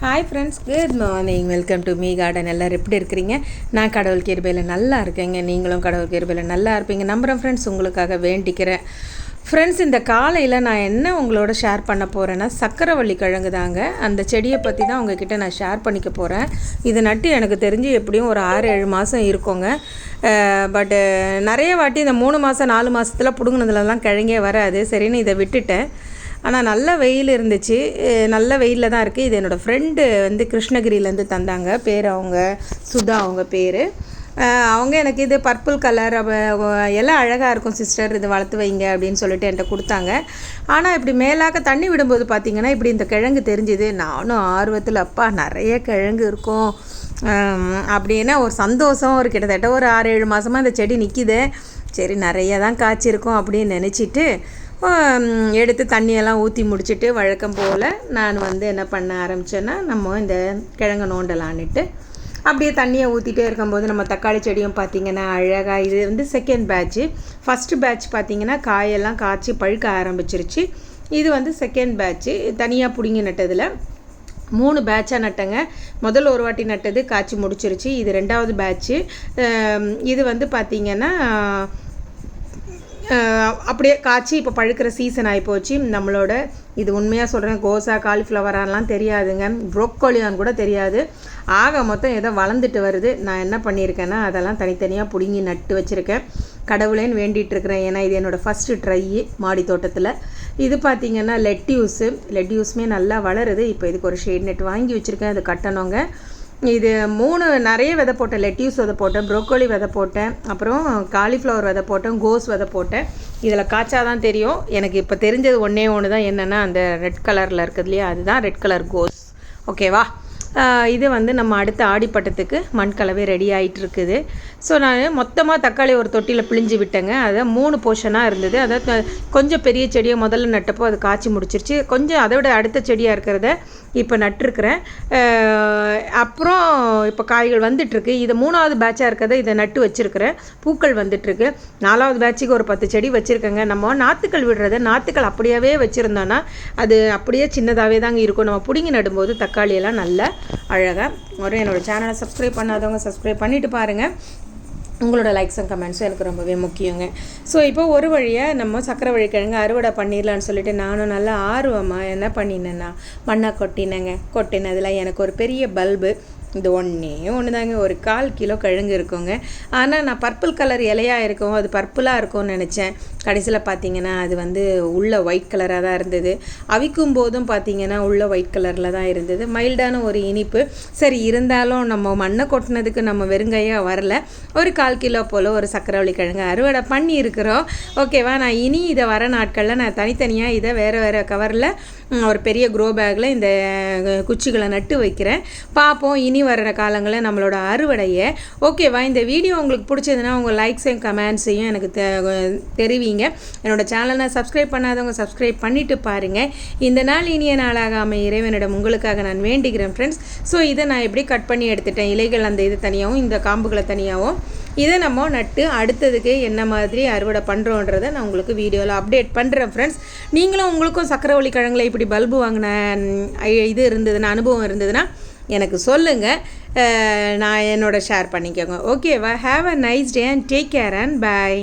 Hi friends good morning welcome to me garden எல்லோரும் எப்படி இருக்கிறீங்க? நான் கடவுள் கிருபையில் நல்லா இருக்கேங்க. நீங்களும் கடவுள் கிருபையில் நல்லா இருப்பீங்க. நம்புகிறேன் ஃப்ரெண்ட்ஸ் உங்களுக்காக வேண்டிக்கிறேன். ஃப்ரெண்ட்ஸ் இந்த காலையில் நான் என்ன உங்களோட ஷேர் பண்ண போகிறேன்னா சக்கரவள்ளி கிழங்கு தாங்க. அந்த செடியை பற்றி தான் உங்ககிட்ட நான் ஷேர் பண்ணிக்க போகிறேன் இது நட்டு எனக்கு தெரிஞ்சு எப்படியும் ஒரு ஆறு ஏழு மாதம் இருக்குங்க. பட்டு நிறைய வாட்டி இந்த மூணு மாதம் நாலு மாதத்தில் பிடுங்கினதுலலாம் கிழங்கே வராது. சரின்னு இதை விட்டுட்டேன். ஆனால் நல்ல வெயில் இருந்துச்சு. நல்ல வெயிலில் தான் இருக்குது இது என்னோடய ஃப்ரெண்டு வந்து கிருஷ்ணகிரியிலேருந்து தந்தாங்க. பேர் அவங்க சுதா அவங்க பேர். அவங்க எனக்கு இது பர்பிள் கலர் எல்லாம் அழகாக இருக்கும் சிஸ்டர் இது வளர்த்து வைங்க அப்படின்னு சொல்லிட்டு என்கிட்ட கொடுத்தாங்க. ஆனால் இப்படி மேலாக்க தண்ணி விடும்போது பார்த்திங்கன்னா இப்படி இந்த கிழங்கு தெரிஞ்சுது. நானும் ஆர்வத்தில் அப்பா நிறைய கிழங்கு இருக்கும். அப்படின்னா ஒரு சந்தோஷம் ஒரு கிட்டத்தட்ட ஒரு ஆறு ஏழு மாதமாக இந்த செடி நிற்கிது சரி நிறைய தான் காய்ச்சிருக்கும் அப்படின்னு நினச்சிட்டு எடுத்து தண்ணியெல்லாம் ஊற்றி முடிச்சுட்டு வழக்கம் போல் நான் வந்து என்ன பண்ண ஆரம்பித்தேன்னா நம்ம இந்த கிழங்கு நோண்டலான்ட்டு அப்படியே தண்ணியை ஊற்றிட்டே இருக்கும்போது நம்ம தக்காளி செடியும் பார்த்திங்கன்னா அழகாக இது வந்து செகண்ட் பேட்ச்சு ஃபஸ்ட்டு பேட்ச் பார்த்திங்கன்னா காயெல்லாம் காய்ச்சி பழுக்க ஆரம்பிச்சிருச்சு. இது வந்து செகண்ட் பேட்ச்சு தனியாக பிடுங்கி நட்டதில் மூணு பேட்சாக நட்டங்க. முதல் ஒரு வாட்டி நட்டது காய்ச்சி முடிச்சிருச்சு. இது ரெண்டாவது பேட்ச்சு இது வந்து பார்த்திங்கன்னா அப்படியே காய்ச்சி இப்போ பழுக்கிற சீசன் ஆகிப்போச்சு நம்மளோட இது உண்மையாக சொல்கிறேன் கோசா காலிஃப்ளவரான்லாம் தெரியாதுங்க. ப்ரோக்கோலியான்னு கூட தெரியாது. ஆக மொத்தம் ஏதோ வளர்ந்துட்டு வருது. நான் என்ன பண்ணியிருக்கேன்னா அதெல்லாம் தனித்தனியாக பிடுங்கி நட்டு வச்சுருக்கேன். கடவுளேன்னு வேண்டிகிட்டு இருக்கிறேன் ஏன்னா இது என்னோடய ஃபஸ்ட்டு ட்ரை மாடி தோட்டத்தில். இது பார்த்திங்கன்னா லெட்யூஸு லெட்யூஸுமே நல்லா வளருது. இப்போ இதுக்கு ஒரு ஷேட் நெட் வாங்கி வச்சுருக்கேன். அது கட்டணுங்க. இது மூணு நிறைய விதை போட்டேன். லெட்யூஸ் விதை போட்டேன் ப்ரோக்கோலி விதை போட்டேன் அப்புறம் காலிஃப்ளவர் விதை போட்டேன் கோஸ் விதை போட்டேன். இதில் காய்ச்சா தான் தெரியும். எனக்கு இப்போ தெரிஞ்சது ஒன்றே ஒன்று தான் என்னென்னா அந்த ரெட் கலரில் இருக்குது இல்லையா? அதுதான் ரெட் கலர் கோஸ் ஓகேவா இது வந்து நம்ம அடுத்த ஆடிப்பட்டத்துக்கு மண்கலவை ரெடி ஆகிட்டு இருக்குது ஸோ நான் மொத்தமாக தக்காளி ஒரு தொட்டியில் பிழிஞ்சு விட்டேங்க. அதை மூணு போர்ஷனாக இருந்தது. அதை கொஞ்சம் பெரிய செடியை முதல்ல நட்டப்போ அது காய்ச்சி முடிச்சிருச்சு. கொஞ்சம் அதை விட அடுத்த செடியாக இருக்கிறத இப்போ நட்டுருக்குறேன். அப்புறம் இப்போ காய்கள் வந்துட்டுருக்கு. இது மூணாவது பேட்சாக இருக்கிறத இதை நட்டு வச்சுருக்கிறேன். பூக்கள் வந்துட்டுருக்கு. நாலாவது பேட்சுக்கு ஒரு பத்து செடி வச்சுருக்கேங்க. நம்ம நாற்றுக்கள் விடுறத நாற்றுக்கள் அப்படியே வச்சுருந்தோன்னா அது அப்படியே சின்னதாகவே தாங்க இருக்கும். நம்ம பிடுங்கி நடும்போது தக்காளியெல்லாம் நல்லா அழகாக ஒரு என்னோடய சேனலை சப்ஸ்கிரைப் பண்ணாதவங்க சப்ஸ்கிரைப் பண்ணிவிட்டு பாருங்கள் உங்களோட லைக்ஸ் அண்ட் கமெண்ட்ஸும் எனக்கு ரொம்பவே முக்கியங்க. ஸோ இப்போ ஒரு வழியாக நம்ம சக்கரை வழிக்கிழங்கு அறுவடை பண்ணிடலான்னு சொல்லிட்டு நானும் நல்லா ஆர்வமாக என்ன பண்ணினேன்னா மண்ணை கொட்டினேங்க. கொட்டினதில் எனக்கு ஒரு பெரிய பல்பு இந்த ஒன்றே ஒன்று தாங்க ஒரு கால் கிலோ கிழங்கு இருக்குங்க. ஆனால் நான் பர்பிள் கலர் இலையாக இருக்கும் அது பர்பிளாக இருக்கும்னு நினச்சேன். கடைசியில் பார்த்தீங்கன்னா அது வந்து உள்ள ஒயிட் கலராக தான் இருந்தது. அவிக்கும் போதும் பார்த்தீங்கன்னா உள்ள ஒயிட் கலரில் தான் இருந்தது. மைல்டான ஒரு இனிப்பு. சரி இருந்தாலும் நம்ம மண்ணை கொட்டினதுக்கு நம்ம வெறுங்கையாக வரல. ஒரு கால் கிலோ போல் ஒரு சக்கரவள்ளி கிழங்கு அறுவடை பண்ணி இருக்கிறோம் ஓகேவா? நான் இனி இதை வர நாட்களில் நான் தனித்தனியாக இதை வேறு வேறு கவரில் ஒரு பெரிய க்ரோ பேக்கில் இந்த குச்சிகளை நட்டு வைக்கிறேன். பார்ப்போம் இனி வர்ற காலங்களில் நம்மளோட அறுவடையை ஓகேவா இந்த வீடியோ உங்களுக்கு பிடிச்சதுன்னா உங்கள் லைக்ஸையும் கமெண்ட்ஸையும் எனக்கு தெரிவிங்க. என்னோடய சேனலை சப்ஸ்கிரைப் பண்ணாதவங்க சப்ஸ்கிரைப் பண்ணிவிட்டு பாருங்கள் இந்த நாள் இனிய நாளாக அமை இறைவனிடம் உங்களுக்காக நான் வேண்டிக்கிறேன் ஃப்ரெண்ட்ஸ் ஸோ இதை நான் எப்படி கட் பண்ணி எடுத்துட்டேன்? இலைகள் அந்த இது தனியாகவும் இந்த காம்புகளை தனியாகவும் இதை நம்ம நட்டு அடுத்ததுக்கு என்ன மாதிரி அறுவடை பண்ணுறோன்றதை நான் உங்களுக்கு வீடியோவில் அப்டேட் பண்ணுறேன் ஃப்ரெண்ட்ஸ் நீங்களும் உங்களுக்கும் சக்கரவள்ளி கிழங்குல இப்படி பல்பு வாங்கின இது இருந்ததுன்னா அனுபவம் இருந்ததுன்னா எனக்கு சொல்லுங்கள் நான் என்னோட ஷேர் பண்ணிக்கோங்க. ஓகேவா have a nice day and take care and bye